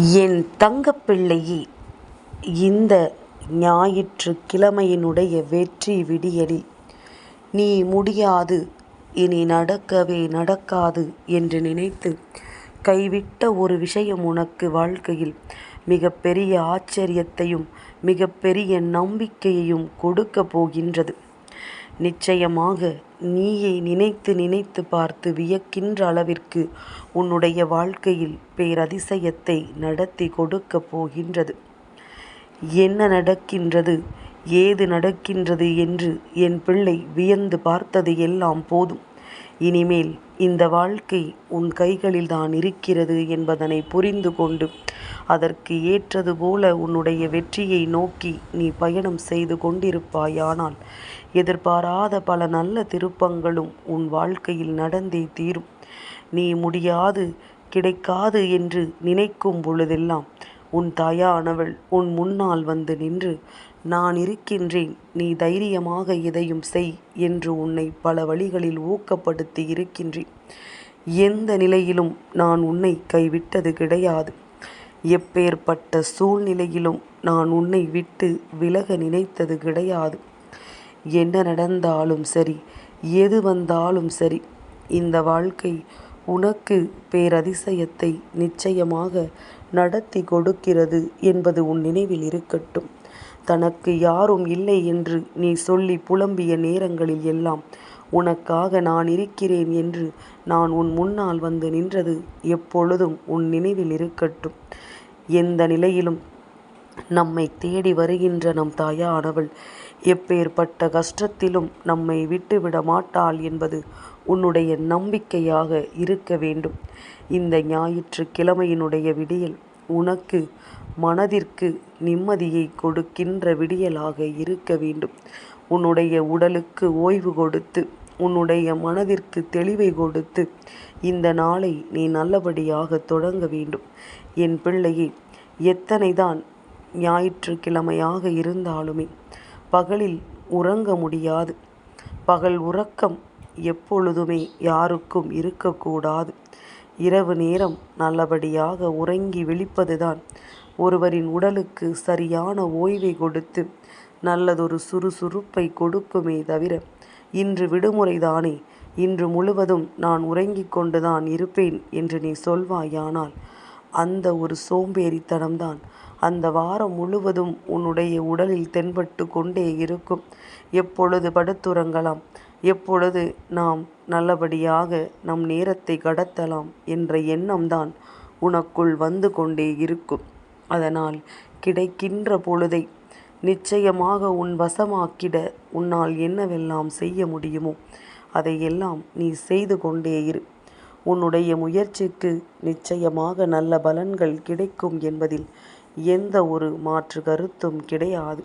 என் தங்கப்பிள்ளையே இந்த ஞாயிற்று கிழமையினுடைய வெற்றி விடியலில் நீ முடியாது இனி நடக்கவே நடக்காது என்று நினைத்து கைவிட்ட ஒரு விஷயம் உனக்கு வாழ்க்கையில் மிகப்பெரிய ஆச்சரியத்தையும் மிகப்பெரிய நம்பிக்கையையும் கொடுக்கப் போகின்றது. நிச்சயமாக நீயே நினைத்து நினைத்து பார்த்து வியக்கின்ற அளவிற்கு உன்னுடைய வாழ்க்கையில் பேரதிசயத்தை நடத்தி கொடுக்கப் போகின்றது. என்ன நடக்கின்றது ஏது நடக்கின்றது என்று என் பிள்ளை வியந்து பார்த்தது எல்லாம் போதும். இனிமேல் இந்த வாழ்க்கை உன் கைகளில்தான் இருக்கிறது என்பதனை புரிந்து கொண்டு அதற்கு ஏற்றது போல உன்னுடைய வெற்றியை நோக்கி நீ பயணம் செய்து கொண்டிருப்பாயானால் எதிர்பாராத பல நல்ல திருப்பங்களும் உன் வாழ்க்கையில் நடந்தே தீரும். நீ முடியாது கிடைக்காது என்று நினைக்கும் பொழுதெல்லாம் உன் தாயானவள் உன் முன்னால் வந்து நின்று நான் இருக்கின்றேன் நீ தைரியமாக எதையும் செய் என்று உன்னை பல வழிகளில் ஊக்கப்படுத்தி இருக்கின்றேன். எந்த நிலையிலும் நான் உன்னை கைவிட்டது கிடையாது. எப்பேற்பட்ட சூழ்நிலையிலும் நான் உன்னை விட்டு விலக நினைத்தது கிடையாது. என்ன நடந்தாலும் சரி எது வந்தாலும் சரி இந்த வாழ்க்கை உனக்கு பேரதிசயத்தை நிச்சயமாக நடத்தி கொடுக்கிறது என்பது உன் நினைவில் இருக்கட்டும். தனக்கு யாரும் இல்லை என்று நீ சொல்லி புலம்பிய நேரங்களில் எல்லாம் உனக்காக நான் இருக்கிறேன் என்று நான் உன் முன்னால் வந்து நின்றது எப்பொழுதும் உன் நினைவில் இருக்கட்டும். எந்த நிலையிலும் நம்மை தேடி வருகின்ற நம் தாயானவள் எப்பேற்பட்ட கஷ்டத்திலும் நம்மை விட்டுவிட மாட்டாள் என்பது உன்னுடைய நம்பிக்கையாக இருக்க வேண்டும். இந்த ஞாயிற்றுக்கிழமையினுடைய விடியல் உனக்கு மனதிற்கு நிம்மதியை கொடுக்கின்ற விடியலாக இருக்க வேண்டும். உன்னுடைய உடலுக்கு ஓய்வு கொடுத்து உன்னுடைய மனதிற்கு தெளிவை கொடுத்து இந்த நாளை நீ நல்லபடியாக தொடங்க வேண்டும். என் பிள்ளையே எத்தனைதான் ஞாயிற்றுக்கிழமையாக இருந்தாலுமே பகலில் உறங்க முடியாது. பகல் உறக்கம் எப்பொழுதுமே யாருக்கும் இருக்கக்கூடாது. இரவு நேரம் நல்லபடியாக உறங்கி விழிப்பதுதான் ஒருவரின் உடலுக்கு சரியான ஓய்வை கொடுத்து நல்லதொரு சுறுசுறுப்பை கொடுக்குமே தவிர இன்று விடுமுறைதானே இன்று முழுவதும் நான் உறங்கிக் கொண்டுதான் இருப்பேன் என்று நீ சொல்வாயானால் அந்த ஒரு சோம்பேறித்தனம்தான் அந்த வாரம் முழுவதும் உன்னுடைய உடலில் தென்பட்டு கொண்டே இருக்கும். எப்பொழுது படுத்துறங்கலாம் எப்பொழுது நாம் நல்லபடியாக நம் நேரத்தை கடத்தலாம் என்ற எண்ணம்தான் உனக்குள் வந்து கொண்டே இருக்கும். அதனால் கிடைக்கின்ற பொழுதை நிச்சயமாக உன் வசமாக்கிட உன்னால் என்னவெல்லாம் செய்ய முடியுமோ அதையெல்லாம் நீ செய்து கொண்டே இரு. உன்னுடைய முயற்சிக்கு நிச்சயமாக நல்ல பலன்கள் கிடைக்கும் என்பதில் எந்த ஒரு மாற்று கருத்தும் கிடையாது.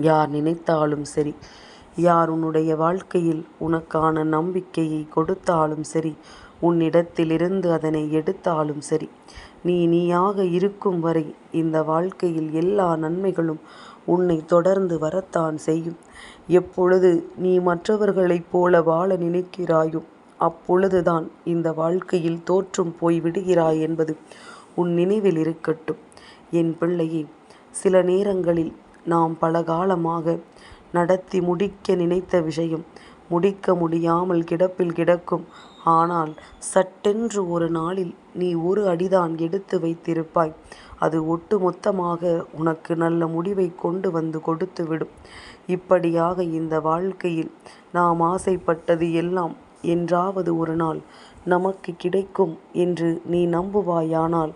யார் நினைத்தாலும் சரி யார் உன்னுடைய வாழ்க்கையில் உனக்கான நம்பிக்கையை கொடுத்தாலும் சரி உன்னிடத்திலிருந்து அதனை எடுத்தாலும் சரி நீ நீயாக இருக்கும் வரை இந்த வாழ்க்கையில் எல்லா நன்மைகளும் உன்னை தொடர்ந்து வரத்தான் செய்யும். எப்பொழுது நீ மற்றவர்களைப் போல வாழ நினைக்கிறாயோ அப்பொழுதுதான் இந்த வாழ்க்கையில் தோற்றும் போய் விடுகிறாய் என்பது உன் நினைவில் இருக்கட்டும். என் பிள்ளையே சில நேரங்களில் நாம் பல காலமாக நடத்தி முடிக்க நினைத்த விஷயம் முடிக்க முடியாமல் கிடப்பில் கிடக்கும். ஆனால் சட்டென்று ஒரு நாளில் நீ ஒரு அடிதான் எடுத்து வைத்திருப்பாய். அது ஒட்டு மொத்தமாக உனக்கு நல்ல முடிவைக் கொண்டு வந்து கொடுத்துவிடும். இப்படியாக இந்த வாழ்க்கையில் நாம் ஆசைப்பட்டது எல்லாம் என்றாவது ஒரு நாள் நமக்கு கிடைக்கும் என்று நீ நம்புவாயானால்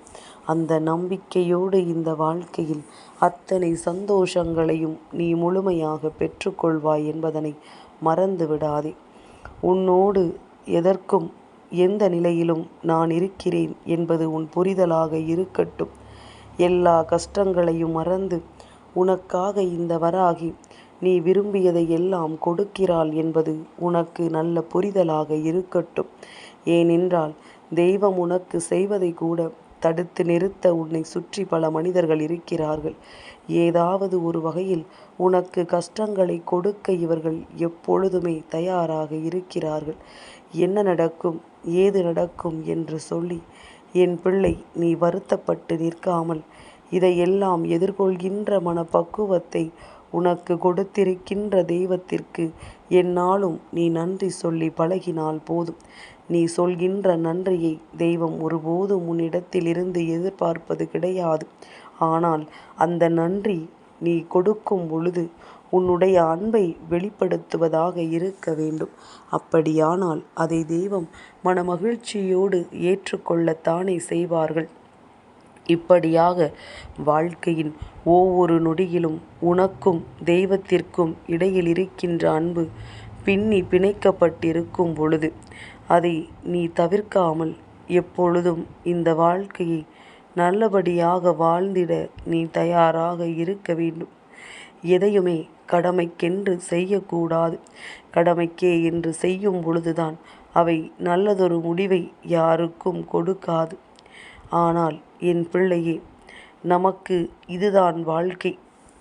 அந்த நம்பிக்கையோடு இந்த வாழ்க்கையில் அத்தனை சந்தோஷங்களையும் நீ முழுமையாக பெற்றுக்கொள்வாய் என்பதனை மறந்து விடாதே. உன்னோடு எதற்கும் எந்த நிலையிலும் நான் இருக்கிறேன் என்பது உன் புரிதலாக இருக்கட்டும். எல்லா கஷ்டங்களையும் மறந்து உனக்காக இந்த வராகி நீ விரும்பியதை எல்லாம் கொடுக்கிறாள் என்பது உனக்கு நல்ல புரிதலாக இருக்கட்டும். ஏனென்றால் தெய்வம் உனக்கு செய்வதை கூட தடுத்து நிறுத்த உன்னை சுற்றி பல மனிதர்கள் இருக்கிறார்கள். ஏதாவது ஒரு வகையில் உனக்கு கஷ்டங்களை கொடுக்க இவர்கள் எப்பொழுதுமே தயாராக இருக்கிறார்கள். என்ன நடக்கும் ஏது நடக்கும் என்று சொல்லி என் பிள்ளை நீ வருத்தப்பட்டு நிற்காமல் இதையெல்லாம் எதிர்கொள்கின்ற மனப்பக்குவத்தை உனக்கு கொடுத்திருக்கின்ற தெய்வத்திற்கு எந்நாளும் நீ நன்றி சொல்லி பழகினால் போதும். நீ சொல்கின்ற நன்றியை தெய்வம் ஒருபோதும் உன்னிடத்திலிருந்து எதிர்பார்ப்பது கிடையாது. ஆனால் அந்த நன்றி நீ கொடுக்கும் பொழுது உன்னுடைய அன்பை வெளிப்படுத்துவதாக இருக்க வேண்டும். அப்படியானால் அதை தெய்வம் மனமகிழ்ச்சியோடு ஏற்றுக்கொள்ளத்தானே செய்வார்கள். இப்படியாக வாழ்க்கையின் ஒவ்வொரு நொடியிலும் உனக்கும் தெய்வத்திற்கும் இடையில் இருக்கின்ற அன்பு பின்னி பிணைக்கப்பட்டிருக்கும் பொழுது அதை நீ தவிர்க்காமல் எப்பொழுதும் இந்த வாழ்க்கையை நல்லபடியாக வாழ்ந்திட நீ தயாராக இருக்க வேண்டும். எதையுமே கடமைக்கென்று செய்யக்கூடாது. கடமைக்கே என்று செய்யும் பொழுதுதான் அவை நல்லதொரு முடிவை யாருக்கும் கொடுக்காது. ஆனால் என் பிள்ளையே நமக்கு இதுதான் வாழ்க்கை.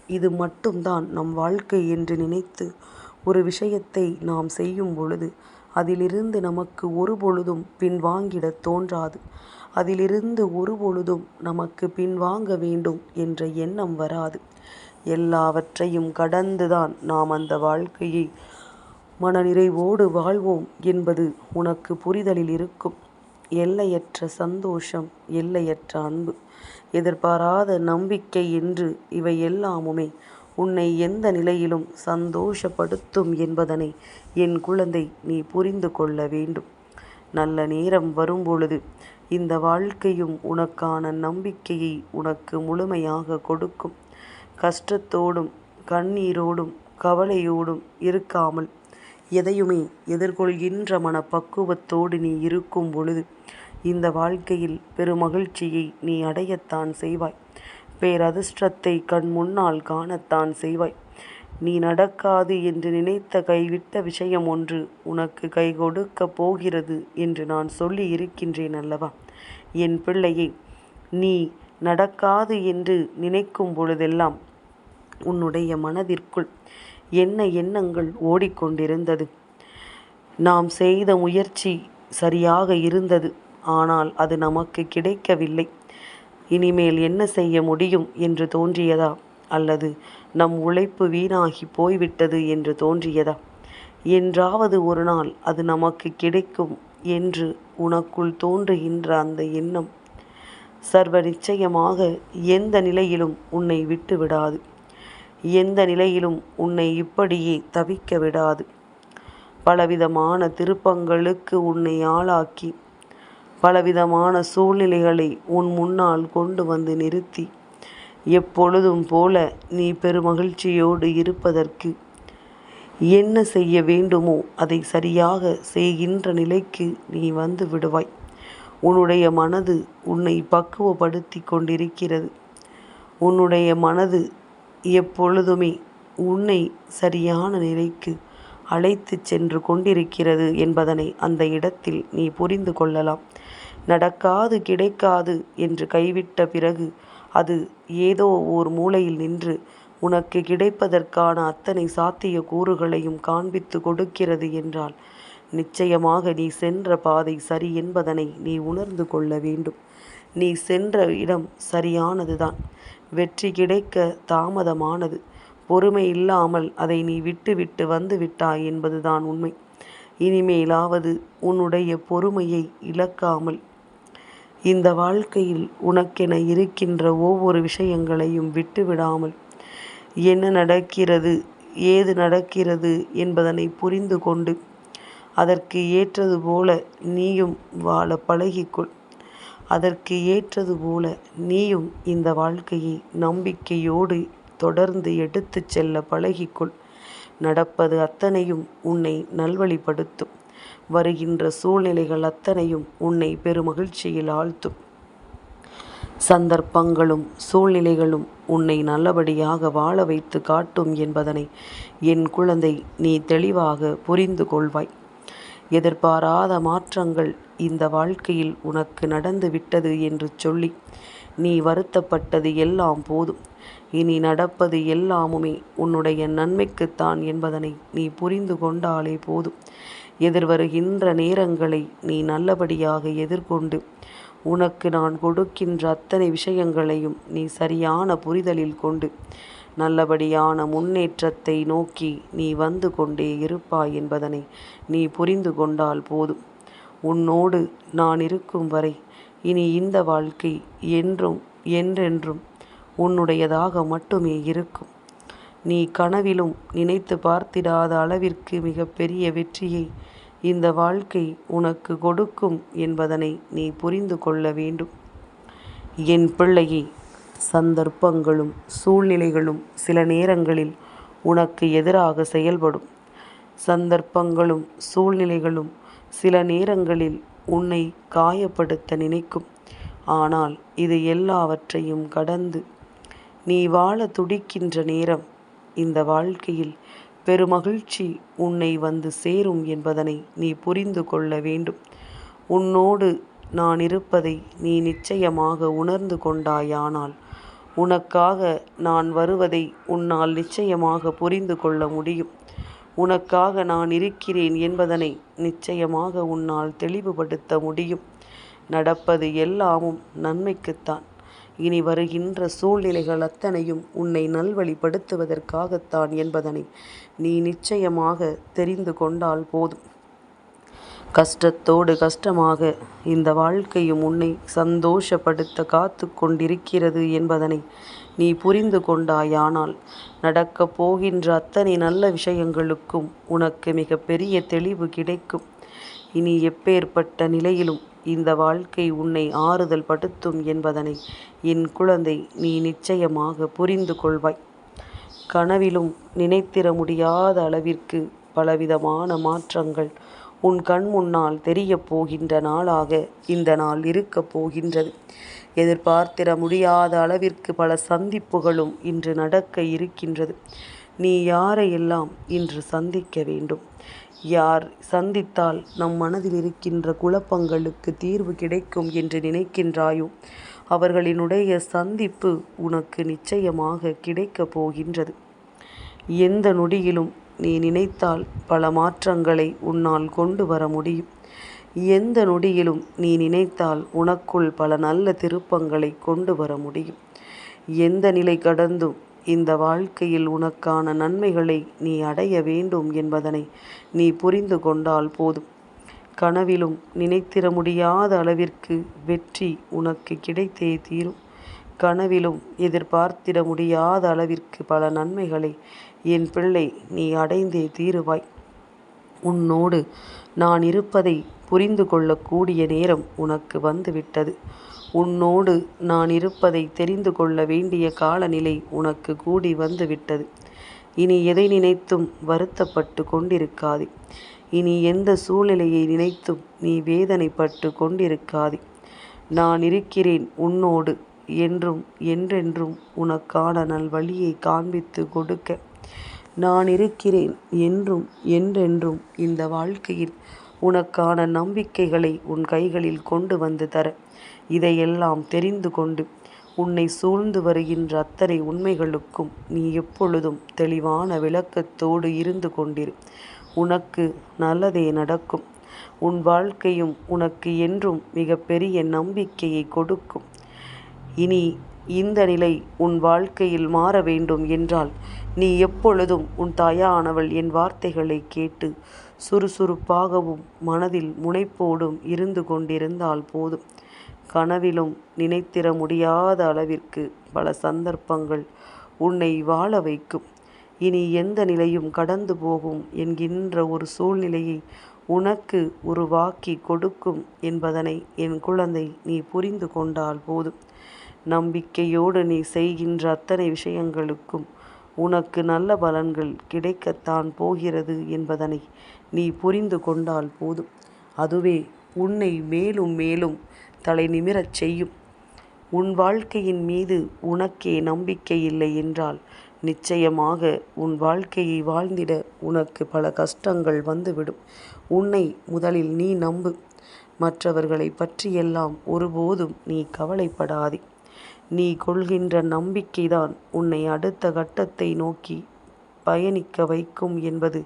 இது மட்டும்தான் நம் வாழ்க்கை என்று நினைத்து ஒரு விஷயத்தை நாம் செய்யும் பொழுது அதிலிருந்து நமக்கு ஒரு பொழுதும் பின்வாங்கிடத் தோன்றாது. அதிலிருந்து ஒரு பொழுதும் நமக்கு பின்வாங்க வேண்டும் என்ற எண்ணம் வராது. எல்லாவற்றையும் கடந்துதான் நாம் அந்த வாழ்க்கையை மனநிறைவோடு வாழ்வோம் என்பது உனக்கு புரிதலில் இருக்கும். எல்லையற்ற சந்தோஷம் எல்லையற்ற அன்பு. எதிர்பாராத நம்பிக்கை என்று இவை எல்லாமுமே உன்னை எந்த நிலையிலும் சந்தோஷப்படுத்தும் என்பதனை என் குழந்தை நீ புரிந்து கொள்ள வேண்டும். நல்ல நேரம் வரும்பொழுது இந்த வாழ்க்கையும் உனக்கான நம்பிக்கையை உனக்கு முழுமையாக கொடுக்கும். கஷ்டத்தோடும் கண்ணீரோடும் கவலையோடும் இருக்காமல் எதையுமே எதிர்கொள்கின்ற மனப்பக்குவத்தோடு நீ இருக்கும் பொழுது இந்த வாழ்க்கையில் பெருமகிழ்ச்சியை நீ அடையத்தான் செய்வாய். பேரதிர்ஷ்டத்தை கண் முன்னால் காணத்தான் செய்வாய். நீ நடக்காது என்று நினைத்த கைவிட்ட விஷயம் ஒன்று உனக்கு கை கொடுக்க போகிறது என்று நான் சொல்லி இருக்கின்றேன் அல்லவா? என் பிள்ளையை நீ நடக்காது என்று நினைக்கும் பொழுதெல்லாம் உன்னுடைய மனதிற்குள் என்ன எண்ணங்கள் ஓடிக்கொண்டிருந்தது? நாம் செய்த முயற்சி சரியாக இருந்தது ஆனால் அது நமக்கு கிடைக்கவில்லை. இனிமேல் என்ன செய்ய முடியும் என்று தோன்றியதா? அல்லது நம் உழைப்பு வீணாகி போய்விட்டது என்று தோன்றியதா? என்றாவது ஒரு நாள் அது நமக்கு கிடைக்கும் என்று உனக்குள் தோன்றுகின்ற அந்த எண்ணம். சர்வ நிச்சயமாக எந்த நிலையிலும் உன்னை விட்டு விடாது எந்த நிலையிலும் உன்னை இப்படியே தவிக்க விடாது. பலவிதமான திருப்பங்களுக்கு உன்னை ஆளாக்கி பலவிதமான சூழ்நிலைகளை உன் முன்னால் கொண்டு வந்து நிறுத்தி. எப்பொழுதும் போல நீ பெருமகிழ்ச்சியோடு இருப்பதற்கு என்ன செய்ய வேண்டுமோ அதை சரியாக செய்கின்ற நிலைக்கு நீ வந்து விடுவாய். உன்னுடைய மனது உன்னை பக்குவப்படுத்தி கொண்டிருக்கிறது. உன்னுடைய மனது எப்பொழுதுமே உன்னை சரியான நிலைக்கு அழைத்துச் சென்று கொண்டிருக்கிறது என்பதனை அந்த இடத்தில் நீ புரிந்து கொள்ளலாம். நடக்காது கிடைக்காது என்று கைவிட்ட பிறகு அது ஏதோ ஓர் மூலையில் நின்று உனக்கு கிடைப்பதற்கான அத்தனை சாத்திய கூறுகளையும் காண்பித்து கொடுக்கிறது என்றால் நிச்சயமாக நீ சென்ற பாதை சரி என்பதனை நீ உணர்ந்து கொள்ள வேண்டும். நீ சென்ற இடம் சரியானதுதான். வெற்றி கிடைக்க தாமதமானது. பொறுமை இல்லாமல் அதை நீ விட்டுவிட்டு வந்து விட்டாய் என்பதுதான் உண்மை. இனிமேலாவது உன்னுடைய பொறுமையை இழக்காமல். இந்த வாழ்க்கையில் உனக்கென இருக்கின்ற ஒவ்வொரு விஷயங்களையும் விட்டுவிடாமல். என்ன நடக்கிறது ஏது நடக்கிறது என்பதனை புரிந்து கொண்டு அதற்கு ஏற்றது போல நீயும் வாழ பழகிக்கொள். அதற்கு ஏற்றது போல நீயும் இந்த வாழ்க்கையை நம்பிக்கையோடு தொடர்ந்து எடுத்துச் செல்ல பழகிக்கொள். நடப்பது அத்தனையும் உன்னை நல்வழிப்படுத்தும். வருகின்ற சூழ்நிலைகள் அத்தனையும் உன்னை பெருமகிழ்ச்சியில் ஆழ்த்தும். சந்தர்ப்பங்களும் சூழ்நிலைகளும் உன்னை நல்லபடியாக வாழ வைத்து காட்டும் என்பதனை என் குழந்தை நீ தெளிவாக புரிந்து கொள்வாய். எதிர்பாராத மாற்றங்கள் இந்த வாழ்க்கையில் உனக்கு நடந்து விட்டது என்று சொல்லி நீ வருத்தப்பட்டது எல்லாம் போதும். இனி நடப்பது எல்லாமுமே உன்னுடைய நன்மைக்குத்தான் என்பதனை நீ புரிந்து கொண்டாலே போதும். எதிர்வருகின்ற நேரங்களை நீ நல்லபடியாக எதிர்கொண்டு உனக்கு நான் கொடுக்கின்ற அத்தனை விஷயங்களையும் நீ சரியான புரிதலில் கொண்டு நல்லபடியான முன்னேற்றத்தை நோக்கி நீ வந்து கொண்டே இருப்பாய் என்பதனை நீ புரிந்து கொண்டால் போதும். உன்னோடு நான் இருக்கும் வரை இனி இந்த வாழ்க்கை என்றும் என்றென்றும் உன்னுடையதாக மட்டுமே இருக்கும். நீ கனவிலும் நினைத்து பார்த்திடாத அளவிற்கு மிகப்பெரிய வெற்றியை இந்த வாழ்க்கை உனக்கு கொடுக்கும் என்பதனை நீ புரிந்து கொள்ள வேண்டும். என் பிள்ளையே சந்தர்ப்பங்களும் சூழ்நிலைகளும் சில நேரங்களில் உனக்கு எதிராக செயல்படும். சந்தர்ப்பங்களும் சூழ்நிலைகளும் சில நேரங்களில் உன்னை காயப்படுத்த நினைக்கும். ஆனால் இது எல்லாவற்றையும் கடந்து நீ வாழ துடிக்கின்ற நேரம். இந்த வாழ்க்கையில் பெருமகிழ்ச்சி உன்னை வந்து சேரும் என்பதனை நீ புரிந்து கொள்ள வேண்டும். உன்னோடு நான் இருப்பதை நீ நிச்சயமாக உணர்ந்து கொண்டாயானால் உனக்காக நான் வருவதை உன்னால் நிச்சயமாக புரிந்து கொள்ள முடியும். உனக்காக நான் இருக்கிறேன் என்பதனை நிச்சயமாக உன்னால் தெளிவுபடுத்த முடியும். நடப்பது எல்லாமும் நன்மைக்குத்தான். இனி வருகின்ற சூழ்நிலைகள் அத்தனையும் உன்னை நல்வழிப்படுத்துவதற்காகத்தான் என்பதனை நீ நிச்சயமாக தெரிந்து கொண்டால் போதும். கஷ்டத்தோடு கஷ்டமாக இந்த வாழ்க்கையும் உன்னை சந்தோஷப்படுத்த காத்து கொண்டிருக்கிறது என்பதனை நீ புரிந்து கொண்டாயானால் நடக்கப் போகின்ற அத்தனை நல்ல விஷயங்களுக்கும் உனக்கு மிக பெரிய தெளிவு கிடைக்கும். இனி எப்பேற்பட்ட நிலையிலும் இந்த வாழ்க்கை உன்னை ஆறுதல் படுத்தும் என்பதனை என் குழந்தை நீ நிச்சயமாக புரிந்து கொள்வாய். கனவிலும் நினைத்திட முடியாத அளவிற்கு பலவிதமான மாற்றங்கள் உன் கண் முன்னால் தெரியப் போகின்ற நாளாக இந்த நாள் இருக்கப் போகின்றது. எதிர்பார்த்திட முடியாத அளவிற்கு பல சந்திப்புகளும் இன்று நடக்க இருக்கின்றது. நீ யாரையெல்லாம் இன்று சந்திக்க வேண்டும்? யார் சந்தித்தால் நம் மனதில் இருக்கின்ற குழப்பங்களுக்கு தீர்வு கிடைக்கும் என்று நினைக்கின்றாயோ? அவர்களினுடைய சந்திப்பு உனக்கு நிச்சயமாக கிடைக்கப் போகின்றது. எந்த நொடியிலும் நீ நினைத்தால் பல மாற்றங்களை உன்னால் கொண்டு வர முடியும். எந்த நொடியிலும் நீ நினைத்தால் உனக்குள் பல நல்ல திருப்பங்களை கொண்டு வர முடியும். எந்த நிலை கடந்தும் இந்த வாழ்க்கையில் உனக்கான நன்மைகளை நீ அடைய வேண்டும் என்பதனை நீ புரிந்து கொண்டால் போதும். கனவிலும் நினைத்திட முடியாத அளவிற்கு வெற்றி உனக்கு கிடைத்தே தீரும். கனவிலும் எதிர்பார்த்திட முடியாத அளவிற்கு பல நன்மைகளை என் பிள்ளை நீ அடைந்தே தீருவாய். உன்னோடு நான் இருப்பதை புரிந்து கொள்ளக்கூடிய நேரம் உனக்கு வந்துவிட்டது. உன்னோடு நான் இருப்பதை தெரிந்து கொள்ள வேண்டிய காலநிலை உனக்கு கூடி வந்துவிட்டது. இனி எதை நினைத்தும் வருத்தப்பட்டு கொண்டிருக்காதே. இனி எந்த சூழ்நிலையை நினைத்தும் நீ வேதனைப்பட்டு கொண்டிருக்காதே. நான் இருக்கிறேன் உன்னோடு என்றும் என்றென்றும் உனக்கான நல்வழியை காண்பித்து கொடுக்க. நான் இருக்கிறேன் என்றும் என்றென்றும் இந்த வாழ்க்கையில் உனக்கான நம்பிக்கைகளை உன் கைகளில் கொண்டு வந்து தர. இதையெல்லாம் தெரிந்து கொண்டு உன்னை சூழ்ந்து வருகின்ற அத்தனை உண்மைகளுக்கும் நீ எப்பொழுதும் தெளிவான விளக்கத்தோடு இருந்து கொண்டிரு. உனக்கு நல்லதே நடக்கும். உன் வாழ்க்கையும் உனக்கு என்றும் மிகப்பெரிய நம்பிக்கையை கொடுக்கும். இனி இந்த நிலை உன் வாழ்க்கையில் மாற வேண்டும் என்றால் நீ எப்பொழுதும் உன் தாயானவள் என் வார்த்தைகளை கேட்டு சுறுசுறுப்பாகவும் மனதில் முனைப்போடும் இருந்து கொண்டிருந்தால் போதும். கனவிலும் நினைத்திட முடியாத அளவிற்கு பல சந்தர்ப்பங்கள் உன்னை வாழ வைக்கும். இனி எந்த நிலையும் கடந்து போகும் என்கின்ற ஒரு சூழ்நிலையை உனக்கு உருவாக்கி கொடுக்கும் என்பதனை என் குழந்தை நீ புரிந்து கொண்டால் போதும். நம்பிக்கையோடு நீ செய்கின்ற அத்தனை விஷயங்களுக்கும் உனக்கு நல்ல பலன்கள் கிடைக்கத்தான் போகிறது என்பதனை நீ புரிந்து கொண்டால் போதும். அதுவே உன்னை மேலும் மேலும் தலை நிமிரச் செய்யும். உன் வாழ்க்கையின் மீது உனக்கே நம்பிக்கை இல்லை என்றால் நிச்சயமாக உன் வாழ்க்கையை வாழ்ந்திட உனக்கு பல கஷ்டங்கள் வந்துவிடும். உன்னை முதலில் நீ நம்பு. மற்றவர்களை பற்றியெல்லாம் ஒருபோதும் நீ கவலைப்படாதே. நீ கொள்கின்ற நம்பிக்கைதான் உன்னை அடுத்த கட்டத்தை நோக்கி பயணிக்க வைக்கும் என்பது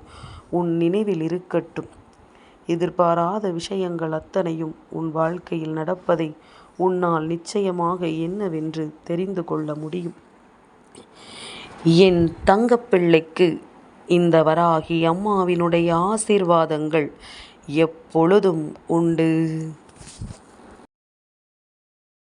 உன் நினைவில் இருக்கட்டும். எதிர்பாராத விஷயங்கள் அத்தனையும் உன் வாழ்க்கையில் நடப்பதை உன்னால் நிச்சயமாக என்னவென்று தெரிந்து கொள்ள முடியும். என் தங்கப்பிள்ளைக்கு இந்த வராகி அம்மாவினுடைய ஆசீர்வாதங்கள் எப்பொழுதும் உண்டு.